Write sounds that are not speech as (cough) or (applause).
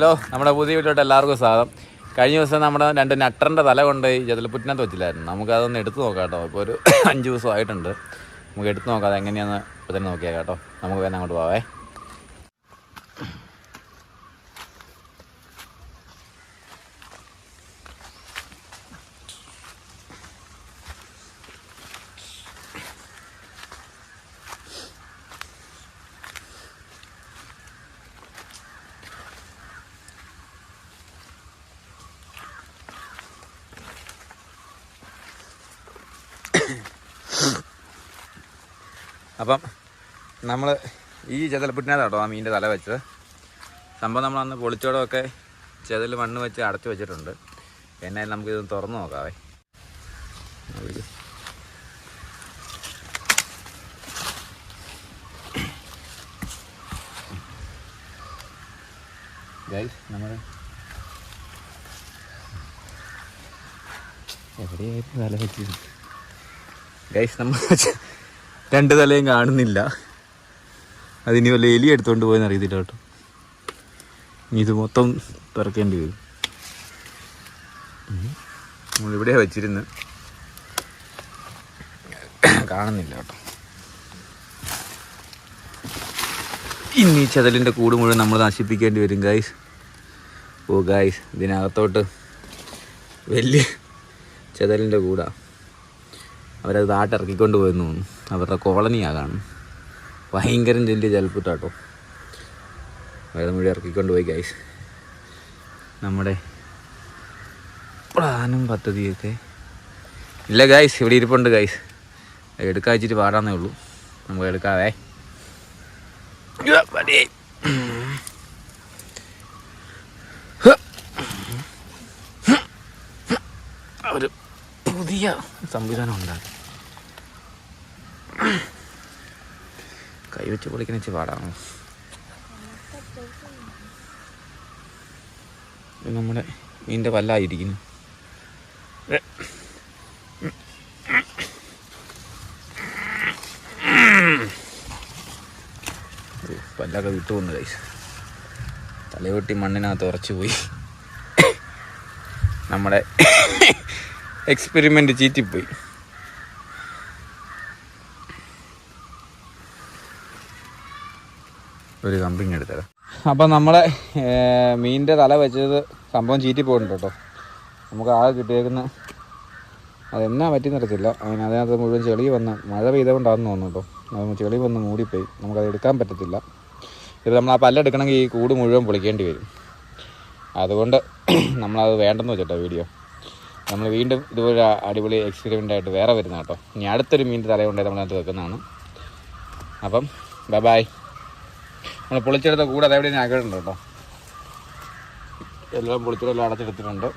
Hello നമ്മുടെ പുതിയ വീട്ടിലോട്ട് എല്ലാവർക്കും സ്വാഗതം. കഴിഞ്ഞ ദിവസം നമ്മുടെ രണ്ട് നട്ടറിന്റെ തല കൊണ്ട് ഈ ജതലപ്പുറ്റിനകത്ത് വെച്ചില്ലായിരുന്നു നമുക്കതൊന്ന് എടുത്ത് നോക്കാം കേട്ടോ. ഇപ്പോൾ ഒരു അഞ്ച് ദിവസമായിട്ടുണ്ട്. നമുക്ക് എടുത്തു നോക്കാം അതെങ്ങനെയാണെന്ന് ഇപ്പോൾ തന്നെ നോക്കിയാൽ കേട്ടോ. നമുക്ക് വേണം അങ്ങോട്ട് പോവേ. അപ്പം നമ്മൾ ഈ ചെതലപ്പുറ്റിനകത്താട്ടോ ആ മീനിന്റെ തല വെച്ചത്. സംഭവം നമ്മൾ അന്ന് പൊളിച്ചോടമൊക്കെ ചെതൽ മണ്ണ് വെച്ച് അടച്ചു വെച്ചിട്ടുണ്ട്. എന്നാലും നമുക്കിതൊന്ന് തുറന്ന് നോക്കാവേ. Guys, നമ്മുടെ എവിടെയായിരുന്നു തല വെച്ചത്? ഗൈസ് നമ്മൾ രണ്ട് തലയും കാണുന്നില്ല. അതിനി വല്ല എലി എടുത്തുകൊണ്ട് പോയെന്ന് അറിയത്തില്ല കേട്ടോ. ഇനി ഇത് മൊത്തം തുറക്കേണ്ടി വരും. നമ്മളിവിടെ വെച്ചിരുന്ന്. കാണുന്നില്ല കേട്ടോ. ഇനി ചതലിന്റെ കൂട് മുഴുവൻ നമ്മൾ നശിപ്പിക്കേണ്ടി വരും ഗൈസ് ഓ ഗൈസ് ഇതിനകത്തോട്ട് വലിയ ചതലിന്റെ കൂടാ. അവരത് നാട്ടിറക്കിക്കൊണ്ട് പോയെന്ന് തോന്നുന്നു. അവരുടെ കോളനിയാകാണ്. ഭയങ്കര ചെല്ലിയ ജലപ്പുറ്റാട്ടോ. അവരെ മുഴുവൻ ഇറക്കിക്കൊണ്ട് പോയി ഗൈസ് നമ്മുടെ പ്ലാനും പദ്ധതിയൊക്കെ. ഇല്ല ഗൈസ് ഇവിടെ ഇരിപ്പുണ്ട് ഗൈസ് എടുക്കാൻ വെച്ചിട്ട് പാടാന്നേ ഉള്ളൂ. നമുക്ക് എടുക്കാവേ. ഒരു പുതിയ സംവിധാനം ഉണ്ടാക്കി. കൈവച്ച് പൊളിക്കുന്ന വെച്ച് പാടാണ്. നമ്മുടെ മീന്റെ പല്ലായിരിക്കുന്നു. പല്ലൊക്കെ പല്ലൊക്കെ വിട്ടുകൊണ്ട് കൈസ് തലയൊട്ടി മണ്ണിനകത്ത് ഉറച്ചു പോയി നമ്മുടെ എക്സ്പെരിമെന്റ് ചീറ്റിപ്പോയി ഒരു കമ്പിങ് എടുത്തത് അപ്പം നമ്മളെ മീനിന്റെ തല വെച്ചത് സംഭവം ചീറ്റി പോകുന്നുണ്ട് കേട്ടോ. നമുക്ക് ആകെ കിട്ടിയേക്കുന്ന അതെന്നാ പറ്റിയെന്നറിയത്തില്ല അതിന് അതിനകത്ത് മുഴുവൻ ചെളി വന്ന് മഴ പെയ്തുകൊണ്ടാണെന്ന് തോന്നുന്നു കേട്ടോ. അത് ചെളി വന്ന് മൂടിപ്പോയി. നമുക്കത് എടുക്കാൻ പറ്റത്തില്ല. ഇത് നമ്മൾ ആ പല്ലെടുക്കണമെങ്കിൽ ഈ കൂട് മുഴുവൻ പൊളിക്കേണ്ടി വരും. അതുകൊണ്ട് (clears throat) നമ്മളത് വേണ്ടെന്ന് വെച്ചിട്ടോ വീഡിയോ. നമ്മൾ വീണ്ടും ഇതുപോലെ അടിപൊളി എക്സ്പെരിമെന്റ് ആയിട്ട് വേറെ വരുന്ന കേട്ടോ. ഇനി അടുത്തൊരു മീനിന്റെ തല കൊണ്ടേ നമ്മളതിനകത്ത് വെക്കുന്നതാണ്. അപ്പം ബൈ നമ്മൾ പൊളിച്ചെടുത്ത കൂടെ അതെവിടെ ആഗ്രഹമുണ്ട് കേട്ടോ. എല്ലാം പൊളിച്ചെടുത്തെല്ലാം അടച്ചെടുത്തിട്ടുണ്ട്.